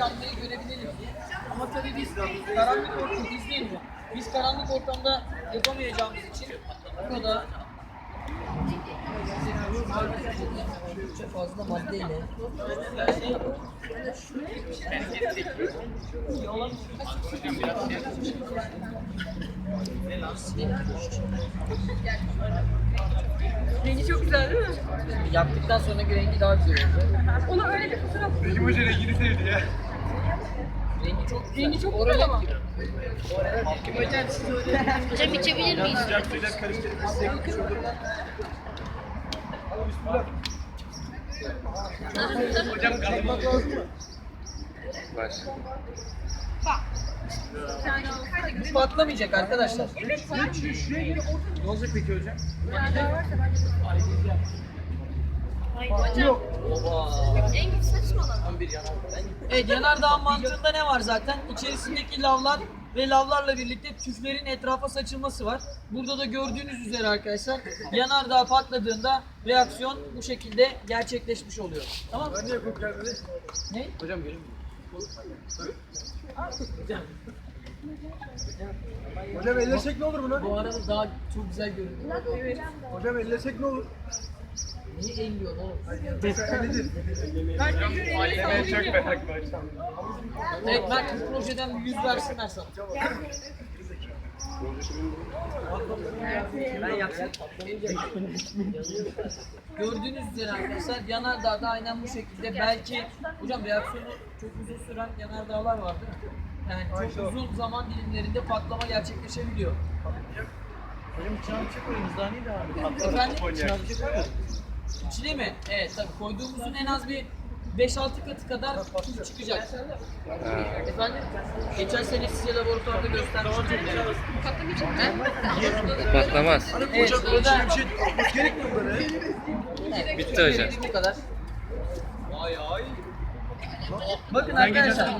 yanmayı görebilelim diye. Ama tabii biz karanlık ortamda izleyemiyor. Biz karanlık ortamda yapamayacağımız için burada çok fazla maddeyle Rengi çok güzel değil mi? yaptıktan sonra rengi daha güzel olacak. Ona öyle bir fotoğraf. Begüm Hoca rengini sevdi ya. Rengi çok güzel. Rengi çok Oralet güzel ama. gibi. Hocam içebilir miyiz? Sıcak suyla karıştırıp. Hocam kazanmak lazım mı? Bu patlamayacak arkadaşlar. Ne olacak peki hocam? Oba. Engin saçmalama. Evet yanardağın mantığında ne var zaten? İçerisindeki lavlar ve lavlarla birlikte tüflerin etrafa saçılması var. Burada da gördüğünüz üzere arkadaşlar yanardağ patladığında reaksiyon bu şekilde gerçekleşmiş oluyor. Tamam mı? Ben niye? Ne? Hocam gelin. Hocam ellesek ne olur buna? Bu arada daha çok güzel görünüyor. Hocam ellesek ne olur? Niye oğlum? Çok merak Mert bu projeden bir yüz versinler sana. Gördüğünüz üzere arkadaşlar yanardağda aynen bu şekilde belki hocam reaksiyonu çok uzun süren yanardağlar var değil mi? Yani çok uzun zaman dilimlerinde patlama gerçekleşebiliyor. Hocam çağın çık oyunuz daha neydi abi? Efendim? İçine mi? Evet tabii koyduğumuzun en az bir 5-6 katı kadar tuz çıkacak. Efendim? Geçen sene size laboratuvarda göstermiştim. He? Patlamaz. Evet, Hocam burada şey gerekmiyor böyle. evet, Bitti hocam. bu kadar. Bakın arkadaşlar.